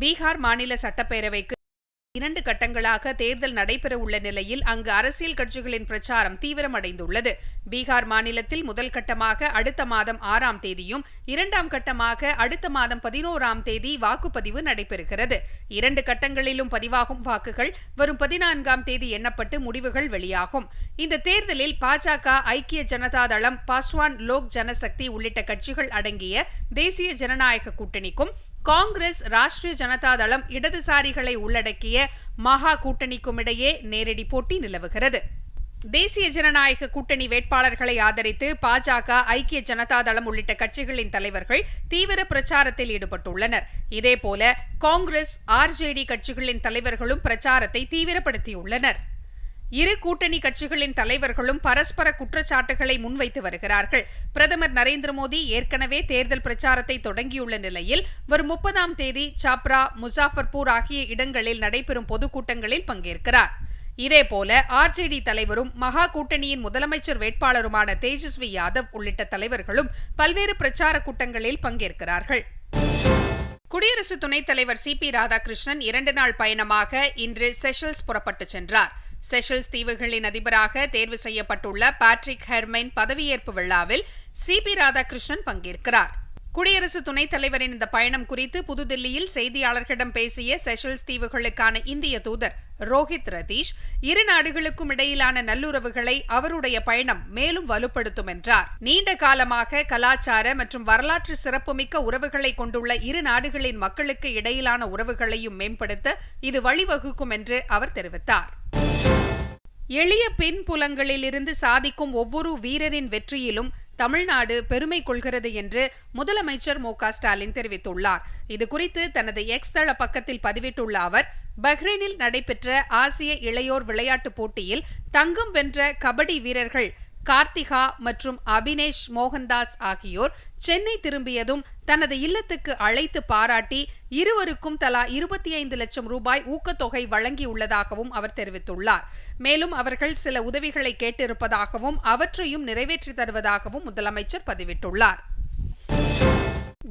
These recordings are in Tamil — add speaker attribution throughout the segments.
Speaker 1: பீகார் மாநில சட்டப்பேரவைக்கு இரண்டு கட்டங்களாக தேர்தல் நடைபெறவுள்ள நிலையில் அங்கு அரசியல் கட்சிகளின் பிரச்சாரம் தீவிரமடைந்துள்ளது. பீகார் மாநிலத்தில் முதல் கட்டமாக அடுத்த மாதம் ஆறாம் தேதியும் இரண்டாம் கட்டமாக அடுத்த மாதம் பதினோராம் தேதி வாக்குப்பதிவு நடைபெறுகிறது. இரண்டு கட்டங்களிலும் பதிவாகும் வாக்குகள் வரும் பதினான்காம் தேதி எண்ணப்பட்டு முடிவுகள் வெளியாகும். இந்த தேர்தலில் பாஜக ஐக்கிய ஜனதா தளம் பாஸ்வான் லோக் ஜனசக்தி உள்ளிட்ட கட்சிகள் அடங்கிய தேசிய ஜனநாயக கூட்டணிக்கும் காங்கிரஸ் ராஷ்டிரிய ஜனதா தளம் இடதுசாரிகளை உள்ளடக்கிய மகா கூட்டணிக்கும் இடையே நேரடி போட்டி நிலவுகிறது. தேசிய ஜனநாயக கூட்டணி வேட்பாளர்களை ஆதரித்து பாஜக ஐக்கிய ஜனதா தளம் உள்ளிட்ட கட்சிகளின் தலைவர்கள் தீவிர பிரச்சாரத்தில் ஈடுபட்டுள்ளனர். இதேபோல காங்கிரஸ் ஆர்ஜேடி கட்சிகளின் தலைவர்களும் பிரச்சாரத்தை தீவிரப்படுத்தியுள்ளனர். இரு கூட்டணி கட்சிகளின் தலைவர்களும் பரஸ்பர குற்றச்சாட்டுகளை முன்வைத்து வருகிறார்கள். பிரதமர் நரேந்திர மோடி ஏற்கனவே தேர்தல் பிரச்சாரத்தை தொடங்கியுள்ள நிலையில் வரும் முப்பதாம் தேதி சாப்ரா முசாஃபர்பூர் ஆகிய இடங்களில் நடைபெறும் பொதுக்கூட்டங்களில் பங்கேற்கிறார். இதேபோல ஆர்ஜேடி தலைவரும் மகா கூட்டணியின் முதலமைச்சர் வேட்பாளருமான தேஜஸ்வி யாதவ் உள்ளிட்ட தலைவர்களும் பல்வேறு பிரச்சார கூட்டங்களில் பங்கேற்கிறார்கள். குடியரசு துணைத் தலைவர் சி பி ராதாகிருஷ்ணன் இரண்டு நாள் பயணமாக இன்று செஷல்ஸ் புறப்பட்டு சென்றார். செஷல்ஸ் தீவுகளின் அதிபராக தேர்வு செய்யப்பட்டுள்ள பேட்ரிக் ஹெர்மைன் பதவியேற்பு விழாவில் சி பி ராதாகிருஷ்ணன் பங்கேற்கிறார். குடியரசு துணைத் தலைவரின் இந்த பயணம் குறித்து புதுதில்லியில் செய்தியாளர்களிடம் பேசிய செஷல்ஸ் தீவுகளுக்கான இந்திய தூதர் ரோஹித் ரதீஷ் இரு நாடுகளுக்கும் இடையிலான நல்லுறவுகளை அவருடைய பயணம் மேலும் வலுப்படுத்தும் என்றார். நீண்ட காலமாக கலாச்சார மற்றும் வரலாற்று சிறப்புமிக்க உறவுகளை கொண்டுள்ள இரு நாடுகளின் மக்களுக்கு இடையிலான உறவுகளையும் மேம்படுத்த இது வழிவகுக்கும் என்று அவர் தெரிவித்தார். எளிய பின்புலங்களிலிருந்து சாதிக்கும் ஒவ்வொரு வீரரின் வெற்றியிலும் தமிழ்நாடு பெருமை கொள்கிறது என்று முதலமைச்சர் மு ஸ்டாலின் தெரிவித்துள்ளார். இது குறித்து தனது எக்ஸ் தள பக்கத்தில் பதிவிட்டுள்ள அவர் பஹ்ரைனில் நடைபெற்ற ஆசிய இளையோர் விளையாட்டுப் போட்டியில் தங்கம் வென்ற கபடி வீரர்கள் கார்த்திகா மற்றும் அபினேஷ் மோகன்தாஸ் ஆகியோர் சென்னை திரும்பியதும் தனது இல்லத்துக்கு அழைத்து பாராட்டி இருவருக்கும் தலா இருபத்தி ஐந்து லட்சம் ரூபாய் ஊக்கத்தொகை வழங்கியுள்ளதாகவும் அவர் தெரிவித்துள்ளார். மேலும் அவர்கள் சில உதவிகளை கேட்டிருப்பதாகவும் அவற்றையும் நிறைவேற்றி தருவதாகவும் முதலமைச்சர் பதிவிட்டுள்ளார்.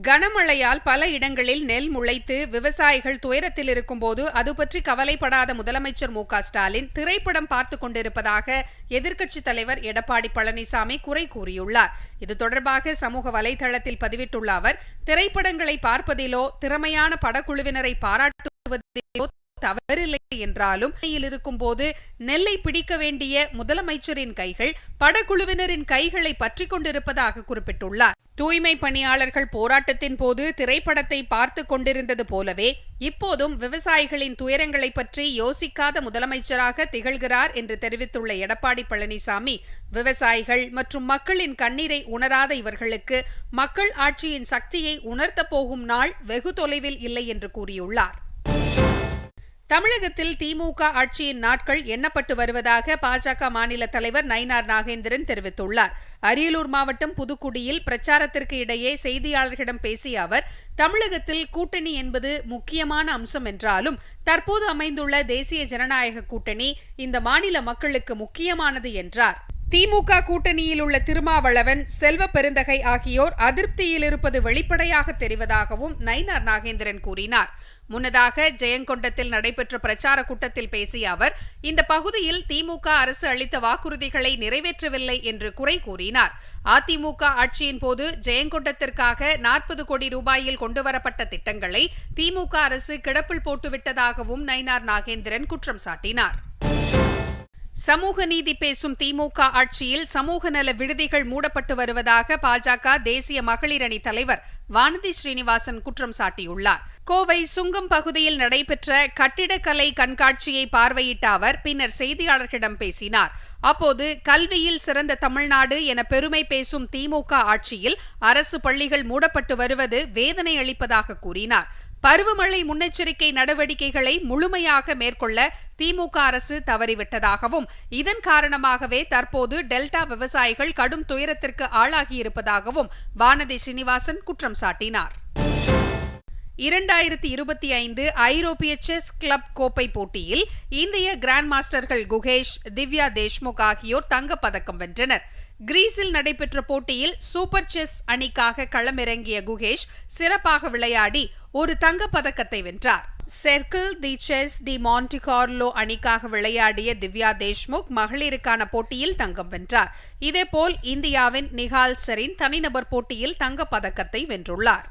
Speaker 1: கனமழையால் பல இடங்களில் நெல் முளைத்து விவசாயிகள் துயரத்தில் இருக்கும்போது அது பற்றி கவலைப்படாத முதலமைச்சர் மு ஸ்டாலின் திரைப்படம் பார்த்து கொண்டிருப்பதாக எதிர்க்கட்சித் தலைவர் எடப்பாடி பழனிசாமி குறை கூறியுள்ளார். இது தொடர்பாக சமூக வலைதளத்தில் பதிவிட்டுள்ள அவர் திரைப்படங்களை பார்ப்பதிலோ திறமையான படக்குழுவினரை பாராட்டுவதிலோ தவறில்லை என்றாலும் இருக்கும் போது நெல்லை பிடிக்க வேண்டிய முதலமைச்சரின் கைகள் படக்குழுவினரின் கைகளை பற்றி கொண்டிருப்பதாக குறிப்பிட்டுள்ளார். தூய்மை பணியாளர்கள் போராட்டத்தின் போது திரைப்படத்தை பார்த்து கொண்டிருந்தது போலவே இப்போதும் விவசாயிகளின் துயரங்களை பற்றி யோசிக்காத முதலமைச்சராக திகழ்கிறார் என்று தெரிவித்துள்ள எடப்பாடி பழனிசாமி விவசாயிகள் மற்றும் மக்களின் கண்ணீரை உணராத இவர்களுக்கு மக்கள் ஆட்சியின் சக்தியை உணர்த்தப் போகும் நாள் வெகு தொலைவில் இல்லை என்று கூறியுள்ளார். தமிழகத்தில் திமுக ஆட்சியின் நாட்கள் எண்ணப்பட்டு வருவதாக பாஜக மாநில தலைவர் நயினார் நாகேந்திரன் தெரிவித்துள்ளார். அரியலூர் மாவட்டம் புதுக்குடியில் பிரச்சாரத்திற்கு இடையே செய்தியாளர்களிடம் பேசிய அவர் தமிழகத்தில் கூட்டணி என்பது முக்கியமான அம்சம் என்றாலும் தற்போது அமைந்துள்ள தேசிய ஜனநாயக கூட்டணி இந்த மாநில மக்களுக்கு முக்கியமானது என்றார். திமுக கூட்டணியில் உள்ள திருமாவளவன் செல்வ பெருந்தகை ஆகியோர் அதிருப்தியில் இருப்பது வெளிப்படையாக தெரிவதாகவும் நயினார் நாகேந்திரன் கூறினார். முன்னதாக ஜெயங்கொண்டத்தில் நடைபெற்ற பிரச்சார கூட்டத்தில் பேசிய அவர் இந்த பகுதியில் திமுக அரசு அளித்த வாக்குறுதிகளை நிறைவேற்றவில்லை என்று குறை கூறினார். அதிமுக ஆட்சியின் போது ஜெயங்கொண்டத்திற்காக நாற்பது கோடி ரூபாயில் கொண்டுவரப்பட்ட திட்டங்களை திமுக அரசு கிடப்பில் போட்டுவிட்டதாகவும் நயினார் நாகேந்திரன் குற்றம் சாட்டினார். சமூக நீதி பேசும் திமுக ஆட்சியில் சமூக நல விடுதிகள் மூடப்பட்டு வருவதாக பாஜக தேசிய மகளிர் அணி தலைவர் வானதி ஸ்ரீனிவாசன் குற்றம் சாட்டியுள்ளார். கோவை சுங்கம் பகுதியில் நடைபெற்ற கட்டிடக்கலை கண்காட்சியை பார்வையிட்ட அவர் பின்னர் செய்தியாளர்களிடம் பேசினார். அப்போது கல்வியில் சிறந்த தமிழ்நாடு என பெருமை பேசும் திமுக ஆட்சியில் அரசு பள்ளிகள் மூடப்பட்டு வருவது வேதனை அளிப்பதாக கூறினார். பருவமழை முன்னெச்சரிக்கை நடவடிக்கைகளை முழுமையாக மேற்கொள்ள திமுக அரசு தவறிவிட்டதாகவும் இதன் காரணமாகவே தற்போது டெல்டா விவசாயிகள் கடும் துயரத்திற்கு ஆளாகியிருப்பதாகவும் வானதி ஸ்ரீனிவாசன் குற்றம் சாட்டினார். இரண்டாயிரத்தி இருபத்தி ஐந்து ஐரோப்பிய செஸ் கிளப் கோப்பை போட்டியில் இந்திய கிராண்ட் மாஸ்டர்கள் குகேஷ் திவ்யா தேஷ்முக் ஆகியோர் தங்கப்பதக்கம் வென்றனர். கிரீஸில் நடைபெற்ற போட்டியில் சூப்பர் செஸ் அணிக்காக களமிறங்கிய குகேஷ் சிறப்பாக விளையாடி ஒரு தங்கப் பதக்கத்தை வென்றார் செர்க்கிள் தி செஸ் தி மாண்டிகார்லோ அணிக்காக விளையாடிய திவ்யா தேஷ்முக் மகளிருக்கான போட்டியில் தங்கம் வென்றார். இதேபோல் இந்தியாவின் நிஹால் சரின் தனிநபர் போட்டியில் தங்கப் பதக்கத்தை வென்றுள்ளார்.